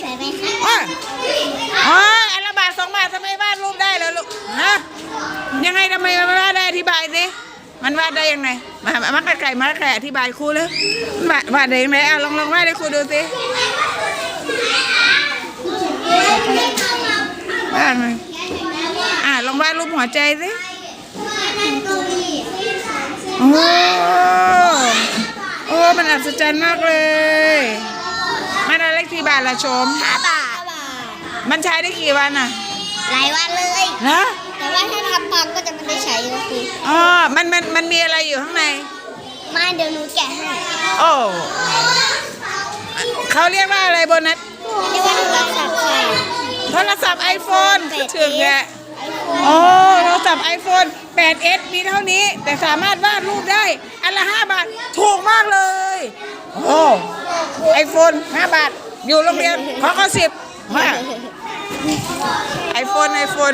สวยไหมคะอ๋ออ๋ออันละบาทสองบาททำไมวาดรูปได้เหรอลูกฮะยังไงทำไมมันวาดได้อธิบายสิมันวาดได้ยังไงมามามาไก่มาไก่อธิบายครูเลยมันวาดวาดได้ยังไงเอาลองลองวาดให้ครูดูสิวาดมาอะลองวาดรูปหัวใจสิโอ้โอ้มันอัศจรรย์มากเลย กี่บาทละชม ห้าบาทมันใช้ได้กี่วันอะหลายวันเลย ฮะแต่ว่าถ้าทำพังก็จะไม่ได้ใช้แล้วสิอ๋อมันมันมันมีอะไรอยู่ข้างใน มาเดี๋ยวหนูแกะให้โอ้เขาเรียกว่าอะไรโบนัสเรียกว่าโทรศัพท์ค่ะโทรศัพท์ไอโฟน 8S ถึงแกโอ้โทรศัพท์ไอโฟน 8s มีเท่านี้ แต่สามารถวาดรูปได้ อันละ 5 บาท ถูกมากเลย โอ้ไอโฟน 5 บาท อยู่โรงเรียนขอข้อสิบไอโฟนไอโฟน